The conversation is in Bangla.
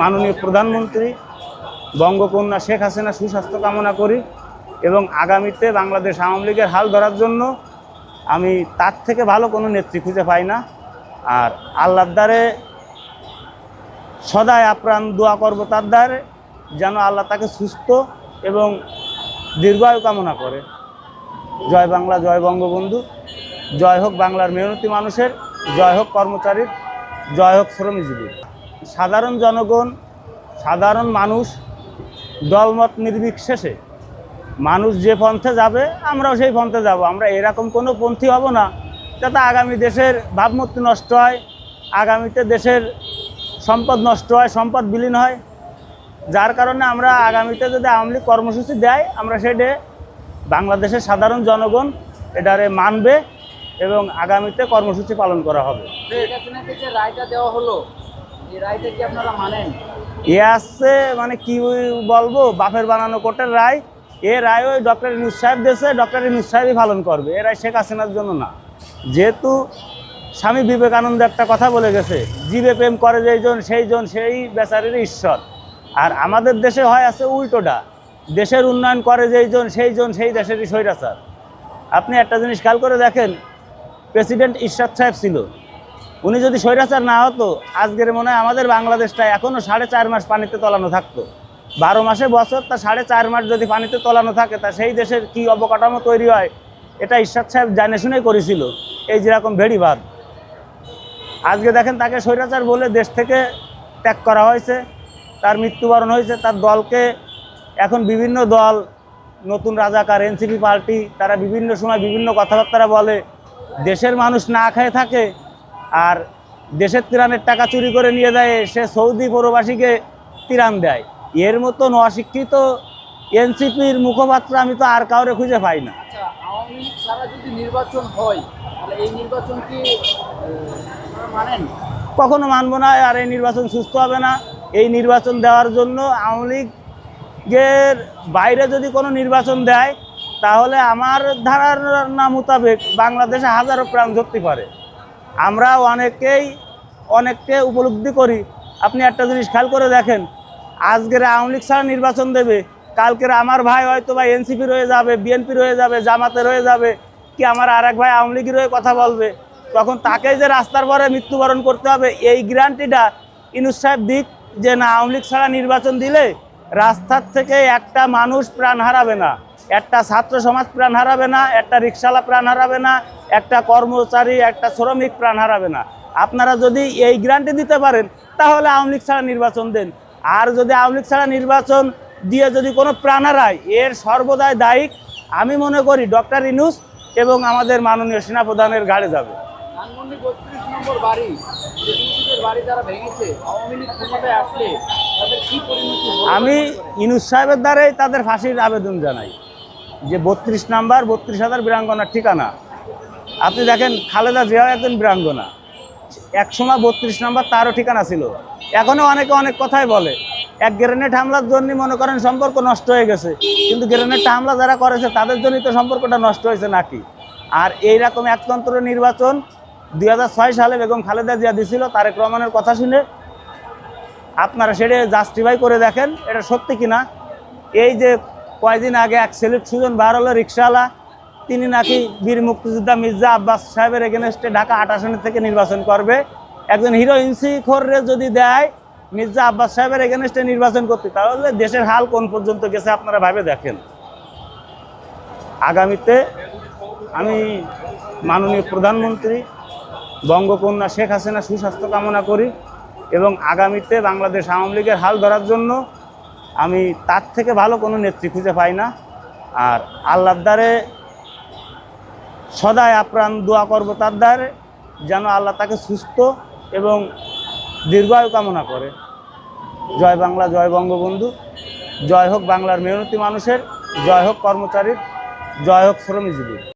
মাননীয় প্রধানমন্ত্রী বঙ্গকন্যা শেখ হাসিনা সুস্বাস্থ্য কামনা করি এবং আগামীতে বাংলাদেশ আওয়ামী লীগের হাল ধরার জন্য আমি তার থেকে ভালো কোনো নেত্রী খুঁজে পাই না। আর আল্লাহর দ্বারে সদায় আপ্রাণ দোয়া করব তার দ্বারে যেন আল্লাহ তাকে সুস্থ এবং দীর্ঘায়ু কামনা করে। জয় বাংলা, জয় বঙ্গবন্ধু। জয় হোক বাংলার মেহনতি মানুষের, জয় হোক কর্মচারীর, জয় হোক শ্রমজীবী সাধারণ জনগণ, সাধারণ মানুষ দলমত নির্বিশেষে মানুষ যে পন্থে যাবে, আমরাও সেই পন্থে যাব। আমরা এরকম কোনো পন্থী হব না যাতে আগামী দেশের ভাবমূর্তি নষ্ট হয়, আগামীতে দেশের সম্পদ নষ্ট হয়, সম্পদ বিলীন হয়। যার কারণে আমরা আগামীতে যদি আওয়ামী লীগ কর্মসূচি দেয়, আমরা সেটা বাংলাদেশের সাধারণ জনগণ এটারে মানবে এবং আগামীতে কর্মসূচি পালন করা হবে। রায়টা দেওয়া হলো এ আসছে মানে কি বলব, বাপের বানানো কোর্টের রায়। এ রায় ওই ডক্টর ইনুস সাহেব দেশে, ডক্টর ইনুস সাহেবই পালন করবে। এ রায় শেখ হাসিনার জন্য না। যেহেতু স্বামী বিবেকানন্দ একটা কথা বলে গেছে, জীবে প্রেম করে যেইজন সেই জন, সেই বেচারের ঈশ্বর। আর আমাদের দেশে হয় আছে উল্টোটা। দেশের উন্নয়ন করে যেইজন সেই জন, সেই দেশেরই স্বৈরাচার। আপনি একটা জিনিস খেয়াল করে দেখেন, প্রেসিডেন্ট ঈশ্বর সাহেব ছিল। উনি যদি স্বৈরাচার না হতো, আজকের মনে হয় আমাদের বাংলাদেশটা এখনও সাড়ে চার মাস পানিতে তলানো থাকতো। বারো মাসে বছর, তা সাড়ে চার মাস যদি পানিতে তলানো থাকে, তা সেই দেশের কি অবকাঠামো তৈরি হয়, এটা ঈশ্বর সাহেব জানে শুনেই করেছিল, এই যেরকম ভেড়িবাদ আজকে দেখেন তাকে স্বৈরাচার বলে দেশ থেকে ত্যাগ করা হয়েছে, তার মৃত্যুবরণ হয়েছে, তার দলকে এখন বিভিন্ন দল, নতুন রাজাকার, এনসিপি পার্টি, তারা বিভিন্ন সময় বিভিন্ন কথাবার্তা বলে, দেশের মানুষ না খেয়ে থাকে আর দেশের তিরানের টাকা চুরি করে নিয়ে দেয় সে সৌদি প্রবাসীকে তিরান দেয়। এর মতন অশিক্ষিত এনসিপির মুখপাত্র আমি তো আর কাউরে খুঁজে পাই না। আচ্ছা আওয়ামী লীগ ছাড়া যদি নির্বাচন হয় তাহলে এই নির্বাচন কি মানেন? কখনো মানবো না আর এই নির্বাচন সুস্থ হবে না। এই নির্বাচন দেওয়ার জন্য আওয়ামী লীগের বাইরে যদি কোনো নির্বাচন দেয় তাহলে আমার ধারণা মোতাবেক বাংলাদেশে হাজারো প্রাণ ধরতে পারে। আমরা অনেকেই, অনেককে উপলব্ধি করি। আপনি একটা জিনিস খেয়াল করে দেখেন, আজকের আওয়ামী লীগ ছাড়া নির্বাচন দেবে, কালকের আমার ভাই হয়তো বা এনসিপি রয়ে যাবে, বিএনপি রয়ে যাবে, জামাতে রয়ে যাবে, কি আমার আর এক ভাই আওয়ামী লীগের হয়ে কথা বলবে? তখন তাকে যে রাস্তার পরে মৃত্যুবরণ করতে হবে, এই গ্যারান্টিটা ইনুস সাহেব দিক যে না, আওয়ামী লীগ ছাড়া নির্বাচন দিলে রাস্তার থেকে একটা মানুষ প্রাণ হারাবে না। একটা ছাত্র সমাজ প্রাণ হারাবে না একটা রিক্সালা প্রাণ হারাবে না একটা কর্মচারী একটা শ্রমিক প্রাণ হারাবে না। আপনারা যদি এই গ্যারান্টি দিতে পারেন তাহলে আওয়ামী লীগ ছাড়া নির্বাচন দেন। আর যদি আওয়ামী লীগ ছাড়া নির্বাচন দিয়ে যদি কোনো প্রাণ হারায় এর সর্বদাই দায়িক আমি মনে করি ডক্টর ইনুস এবং আমাদের মাননীয় সেনাপ্রধানের গাড়ি যাবে। আমি ইনুস সাহেবের দ্বারাই তাদের ফাঁসির আবেদন জানাই। যে বত্রিশ নাম্বার, বত্রিশ হাজার বীরাঙ্গনার ঠিকানা। আপনি দেখেন খালেদা জিয়াও একজন বীরাঙ্গনা। একসময় বত্রিশ নাম্বার তারও ঠিকানা ছিল। এখনও অনেকে অনেক কথাই বলে। এক গ্রেনেড হামলার জন্য মনে করেন সম্পর্ক নষ্ট হয়ে গেছে। কিন্তু গ্রেনেডটা হামলা যারা করেছে, তাদের জন্যই তো সম্পর্কটা নষ্ট হয়েছে নাকি? আর এই রকম একতন্ত্র নির্বাচন দুই ছয় সালে বেগম খালেদা জিয়া দিছিল, তারেক রহমানের কথা শুনে। আপনারা সেটা জাস্টিফাই করে দেখেন, এটা সত্যি কিনা? এই যে কয়দিন আগে এক সেলিট সুজন বার হলো রিক্সাওয়ালা। তিনি নাকি বীর মুক্তিযোদ্ধা মির্জা আব্বাস সাহেবের এগেনস্টে ঢাকা আট আসনের থেকে নির্বাচন করবে। একজন হিরো ইনসিখোররে যদি দেয়, মির্জা আব্বাস সাহেবের এগেনস্টে নির্বাচন করতে, তাহলে দেশের হাল কোন পর্যন্ত গেছে আপনারা ভাবে দেখেন। আগামীতে আমি মাননীয় প্রধানমন্ত্রী বঙ্গকন্যা শেখ হাসিনা সুস্বাস্থ্য কামনা করি এবং আগামীতে বাংলাদেশ আওয়ামী লীগের হাল ধরার জন্য আমি তার থেকে ভালো কোনো নেত্রী খুঁজে পাই না। আর আল্লাহর দ্বারে সদায় আপ্রাণ দোয়া করব তার দ্বারে, যেন আল্লাহ তাকে সুস্থ এবং দীর্ঘায়ু কামনা করে। জয় বাংলা, জয় বঙ্গবন্ধু। জয় হোক বাংলার মেহনতি মানুষের, জয় হোক কর্মচারীর, জয় হোক শ্রমজীবীর।